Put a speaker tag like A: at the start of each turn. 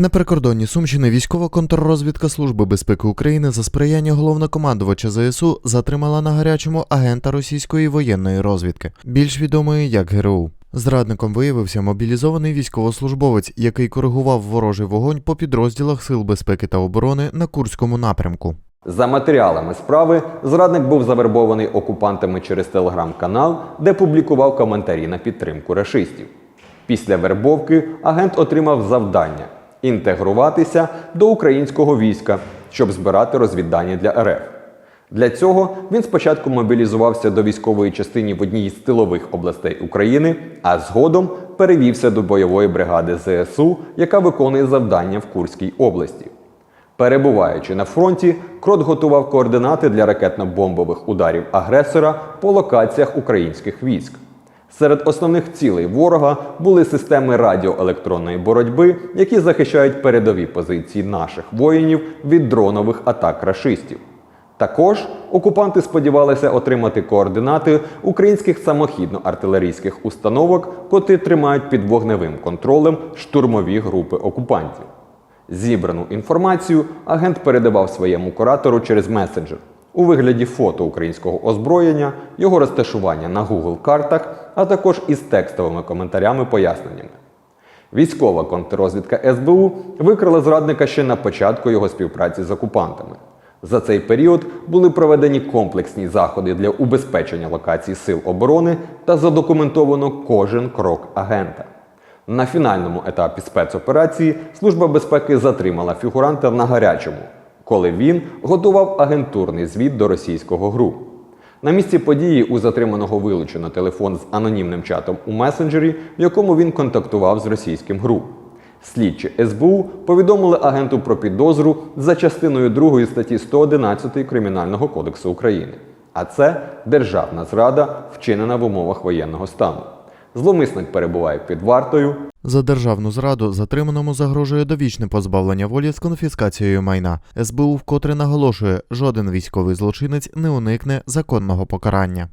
A: На прикордонні Сумщини військова контррозвідка Служби безпеки України за сприяння головнокомандувача ЗСУ затримала на гарячому агента російської воєнної розвідки, більш відомої як ГРУ. Зрадником виявився мобілізований військовослужбовець, який коригував ворожий вогонь по підрозділах Сил безпеки та оборони на Курському напрямку.
B: За матеріалами справи, зрадник був завербований окупантами через телеграм-канал, де публікував коментарі на підтримку рашистів. Після вербовки агент отримав завдання інтегруватися до українського війська, щоб збирати розвіддані для РФ. Для цього він спочатку мобілізувався до військової частини в одній з тилових областей України, а згодом перевівся до бойової бригади ЗСУ, яка виконує завдання в Курській області. Перебуваючи на фронті, Крот готував координати для ракетно-бомбових ударів агресора по локаціях українських військ. Серед основних цілей ворога були системи радіоелектронної боротьби, які захищають передові позиції наших воїнів від дронових атак рашистів. Також окупанти сподівалися отримати координати українських самохідно-артилерійських установок, котрі тримають під вогневим контролем штурмові групи окупантів. Зібрану інформацію агент передавав своєму куратору через месенджер у вигляді фото українського озброєння, його розташування на Google картах, а також із текстовими коментарями-поясненнями. Військова контррозвідка СБУ викрила зрадника ще на початку його співпраці з окупантами. За цей період були проведені комплексні заходи для убезпечення локацій сил оборони та задокументовано кожен крок агента. На фінальному етапі спецоперації Служба безпеки затримала фігуранта на гарячому, коли він готував агентурний звіт до російського ГРУ. На місці події у затриманого вилучено телефон з анонімним чатом у месенджері, в якому він контактував з російським ГРУ. Слідчі СБУ повідомили агенту про підозру за частиною 2 статті 111 Кримінального кодексу України. А це державна зрада, вчинена в умовах воєнного стану. Зловмисник перебуває під вартою.
A: За державну зраду затриманому загрожує довічне позбавлення волі з конфіскацією майна. СБУ вкотре наголошує, жоден військовий злочинець не уникне законного покарання.